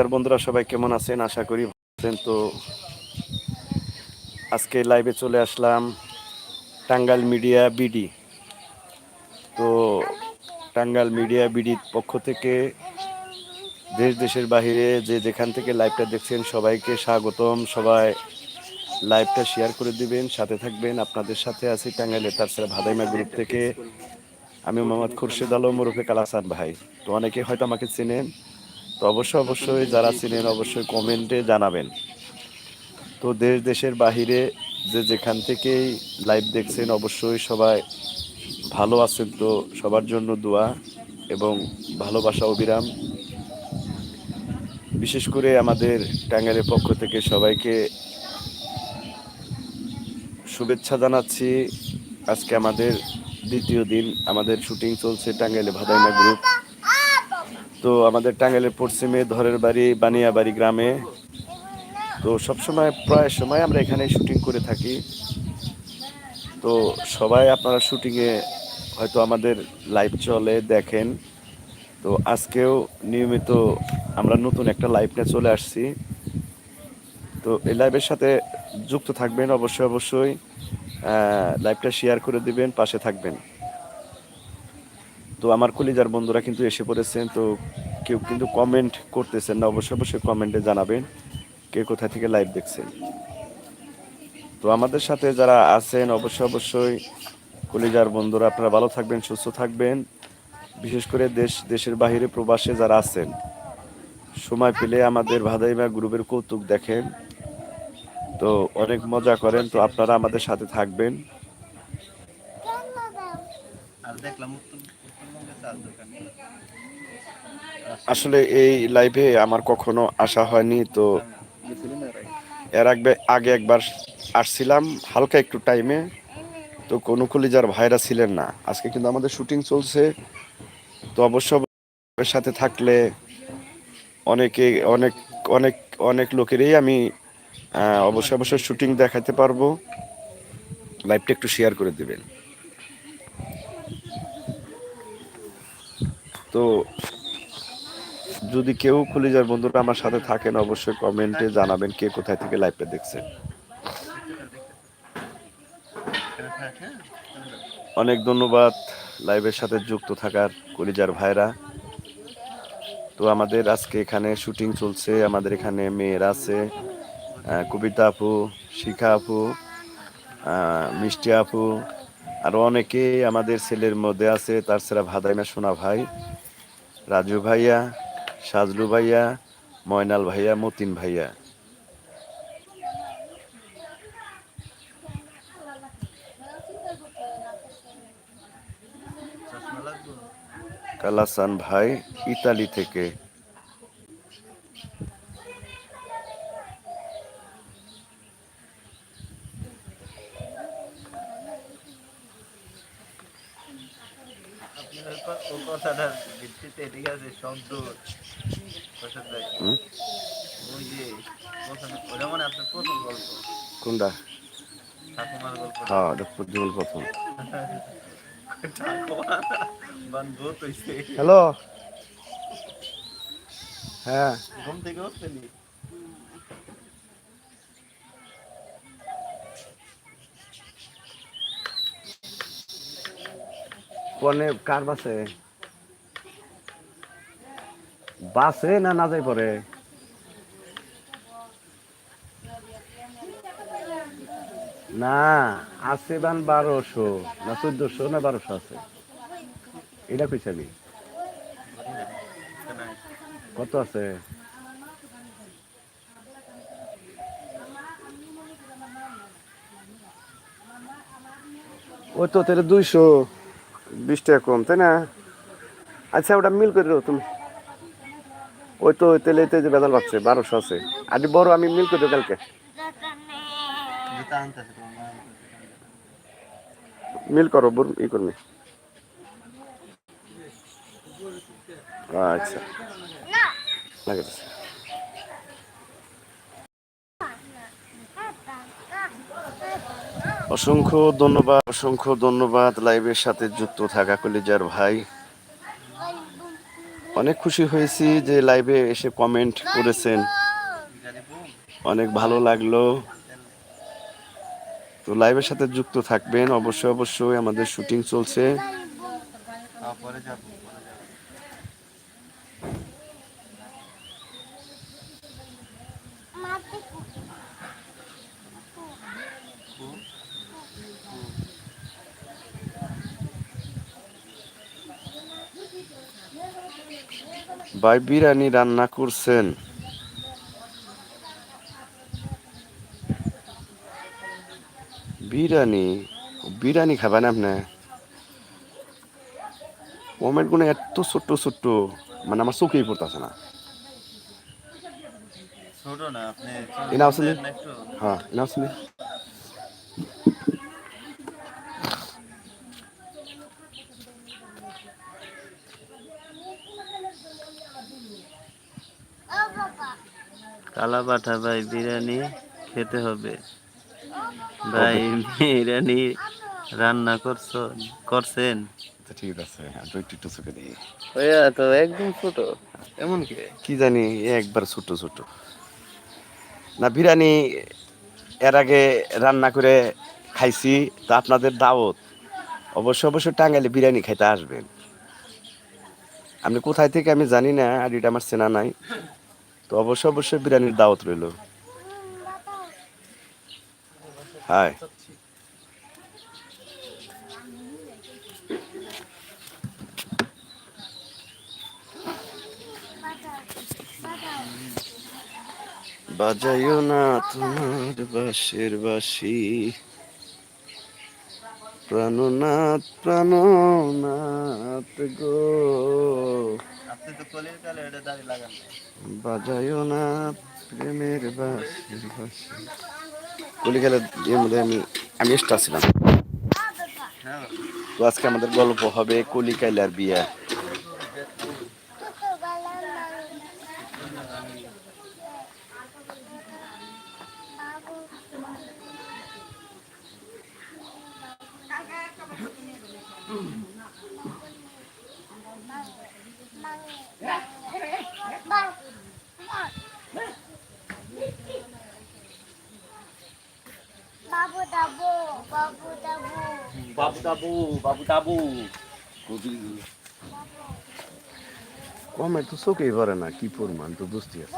আর বন্ধুরা, সবাই কেমন আছেন? আশা করি আছেন। তো আজকে লাইভে চলে আসলাম টাঙ্গাইল মিডিয়া বিডি। তো টাঙ্গাইল মিডিয়া বিডির পক্ষ থেকে দেশ, দেশের বাহিরে যে যেখান থেকে লাইভটা দেখছেন, সবাইকে স্বাগতম। সবাই লাইভটা শেয়ার করে দিবেন, সাথে থাকবেন। আপনাদের সাথে আছি টাঙ্গাইলের তাছাড়া ভাদাইমা গ্রুপ থেকে। আমি মোহাম্মদ খুরশেদ আলম ওরফে কালাসান ভাই। তো অনেকে হয়তো আমাকে চেনেন। তো অবশ্যই অবশ্যই যারা চিনেন অবশ্যই কমেন্টে জানাবেন। তো দেশ, দেশের বাহিরে যে যেখান থেকেই লাইভ দেখছেন, অবশ্যই সবাই ভালো আছেন তো, সবার জন্য দোয়া এবং ভালোবাসা, অবিরাম। বিশেষ করে আমাদের টাঙ্গাইলের পক্ষ থেকে সবাইকে শুভেচ্ছা জানাচ্ছি। আজকে আমাদের দ্বিতীয় দিন, আমাদের শুটিং চলছে টাঙ্গাইলে ভাদাইমা গ্রুপ তো আমাদের টাঙ্গাইলের পশ্চিমে ধরের বাড়ি, বানিয়াবাড়ি গ্রামে। তো সবসময়, প্রায় সময় আমরা এখানে শুটিং করে থাকি। তো সবাই আপনারা শুটিংয়ে হয়তো আমাদের লাইভ চলে, দেখেন। তো আজকেও নিয়মিত আমরা নতুন একটা লাইভ নিয়ে চলে আসছি। তো এই লাইভের সাথে যুক্ত থাকবেন অবশ্যই অবশ্যই। লাইভটা শেয়ার করে দিবেন, পাশে থাকবেন। তো আমার কলিজার বন্ধুরা কিন্তু এসে পড়েছেন, তো কেউ কিন্তু কমেন্ট করতেছেন না, অবশ্যই অবশ্যই কমেন্টে জানাবেন কে কোথা থেকে লাইভ দেখছেন। তো আমাদের সাথে যারা আছেন, অবশ্যই অবশ্যই কলিজার বন্ধুরা, আপনারা ভালো থাকবেন, সুস্থ থাকবেন। বিশেষ করে দেশ, দেশের বাহিরে প্রবাসে যারা আছেন, সময় পেলে আমাদের ভাদাইমা গ্রুপের কৌতুক দেখেন। তো অনেক মজা করেন, তো আপনারা আমাদের সাথে থাকবেন। আর দেখলাম আসলে এই লাইভে আমার কখনো আসা হয়নি, তো এর আগে আগে একবার আসছিলাম হালকা একটু টাইমে তো কোনো কলিজার ভাইরা ছিলেন না। আজকে কিন্তু আমাদের শুটিং চলছে। তো অবশ্য সাথে থাকলে অনেকে, অনেক অনেক অনেক লোকেরই আমি অবশ্যই অবশ্যই শুটিং দেখাতে পারব। লাইভটা একটু শেয়ার করে দিবেন। তো যদি কেউ কলিজার বন্ধুরা আমার সাথে থাকেন, অবশ্যই কমেন্টে জানাবেন কে কোথায় থেকে লাইভটা দেখছেন অনেক ধন্যবাদ লাইভের সাথে যুক্ত থাকার কলিজার ভাইরা। তো আমাদের আজকে এখানে শুটিং চলছে, আমাদের এখানে মেয়েরা আছে কবিতা আপু, শিখা আপু মিষ্টি আপু, আরও অনেকে আমাদের ছেলের মধ্যে আছে, তার ছাড়া ভাদাইমা সোনা ভাই। রাজু ভাইয়া সাজলু ভাইয়া ময়নাল ভাইয়া মতিন ভাইয়া। কালাসান ভাই ইতালি থেকে। কথাটার ভিত্তিতে ঠিক আছে শব্দ প্রসাদ ভাই। হুম? ওই যে ওটা মানে আপনার প্রথম গল্প। কোনটা? ঠাকুমার গল্প। হ্যাঁ প্রথম। হ্যালো? হ্যাঁ। ঘুম থেকে উঠতেনি? কোনে কার বাসে? বাসে না না যাই পরে? না, আছে বান বারোশো, না চোদ্দশো, না বারোশো আছে। এটা কইসাবি কত আছে? ওই তো তাহলে দুইশো। বিশ টাকা কম তাই না? আচ্ছা ওটা মিল করে দাও তুমি। ওই তো ওই তেলে যে বেদাল পাচ্ছে বারোশো আছে। আর বড় আমি মিল করে দেবো কালকে। মিল করো বর ই করবি আচ্ছা। লাগাইতেছে অসংখ্য ধন্যবাদ অসংখ্য ধন্যবাদ লাইভের সাথে যুক্ত থাকা কলিজার ভাই। অনেক খুশি হয়েছি যে লাইভে এসে কমেন্ট করেছেন। অনেক ভালো লাগল। তো লাইভের সাথে যুক্ত থাকবেন। অবশ্যই অবশ্যই আমাদের শুটিং চলছে। ভাই বিরিয়ানি রান্না করছেন। বিরিয়ানি বিরিয়ানি খাবেন আপনি? কমেন্টগুলো এত ছোট্ট ছোট্ট মানে আমার চোখেই পড়তেছে না। ছোট না আপনি হ্যাঁ নাসমি কালা পাঠা ভাই বিরিয়ানি খেতে হবে। ভাই বিরিয়ানি রান্না করছ করছেন? তো ঠিক আছে আর একটু একটু চোখে দিই ওইয়া তো একদম ছোট। এমন কি? কি জানি একবার ছোট ছোট। না বিরিয়ানি এর আগে রান্না করে খাইছি তো আপনাদের দাওয়াত। অবশ্য অবশ্যই টাঙ্গাইলে বিরিয়ানি খাইতে আসবেন। আপনি কোথায় থেকে আমি জানি না আর এটা আমার চেনা নাই। তো অবশ্যই অবশ্যই বিরিয়ানির দাওয়াত রইল। হাই। বাজাইও না তোমার বাঁশের বাঁশি প্রাণনাথ প্রাণনাথ গো। কালে বাজাইও না প্রেমের বাঁশের বাঁশি কলিকালের ইয়ের মধ্যে আমি আমি এক্সট্রা ছিলাম। হ্যাঁ। তো আজকে আমাদের গল্প হবে কলিকাইলার বিয়া। Babu বাবু দাবু বাবু দাবু। কমে তো চোখেই ভরে না কি পরিমাণ তো বুঝতে আছে।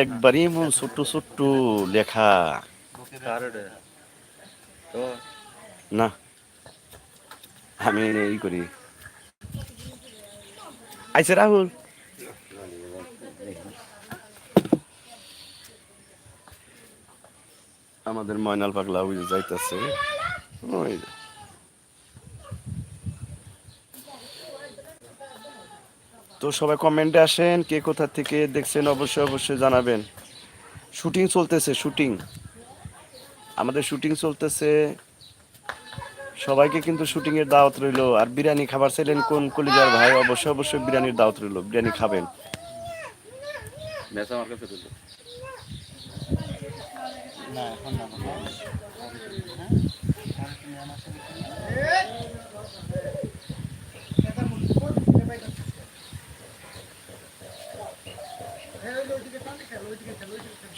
একবারই এমন ছোট্ট ছোট্ট লেখা। তো? না। আমি এই করি। আইসে রাহুল। আমাদের ময়নাল পাগলা ওই যাইতেছে। ওই তো সবাই কমেন্টে আসেন, কে কোথা থেকে দেখছেন অবশ্যই অবশ্যই জানাবেন। শুটিং চলতেছে শুটিং আমাদের শুটিং চলতেছে সবাইকে কিন্তু শুটিং এর দাওয়াত রইল। আর বিরিয়ানি খাবার চাইলেন কোন কলিজার ভাই? অবশ্যই অবশ্যই বিরিয়ানির দাওয়াত রইল। বিরিয়ানি খাবেন।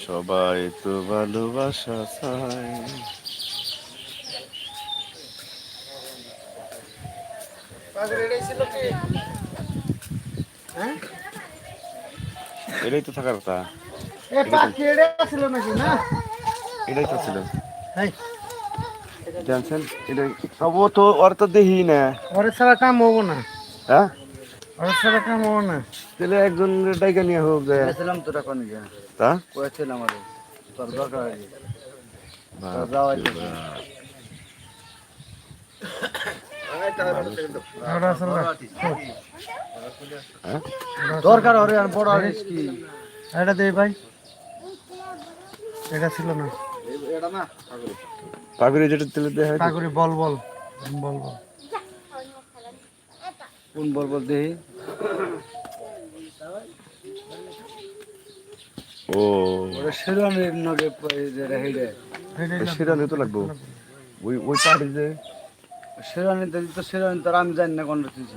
সবাই তো ভালোবাসা চায়। এটাই তো থাকার কথা। এটাই তো ছিল জানছেন? এটাই সব তো ওর তো দেখি না। ওরে ছাড়া কাম হব না। হ্যাঁ? ওরে ছাড়া কাম হব না। তাহলে একজন ডাইকা নিয়ে হোক যে গেছিলাম তোরা কোন গিয়া তা? কয়েছিলাম আরে তোর দরকার হয়েছে বাপ যাওয়াই রে তো। বাপ। ওরে আসলে হ্যাঁ? দরকার হরে আর বড় আর্টিস্ট কি এটা দে ভাই। এটা ছিল না। এটা না পাগুড়ি যেটা তেলে হয় কাকুরি বল বল। বল বল কোন বল বল দেহি ও। ওরা শিরানির নগে যেটা হেডে সেরানি তো লাগবো। ওই ওই পাহাড়ি যে শিরানি তো শিরানি তো আমি জানি না কোন তুইছে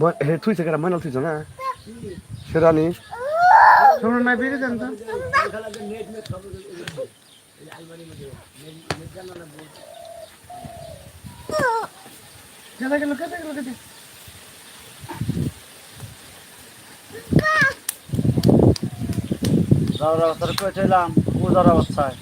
ম- হে থুইছে কেন মাইনাল থুইছে না সেরানি। শোনো না বেরিয়ে দেন তো। কেটে গেল কেটে গেল কেটে যাওয়ার অবস্থায় কইছিলাম পূজার অবস্থায়।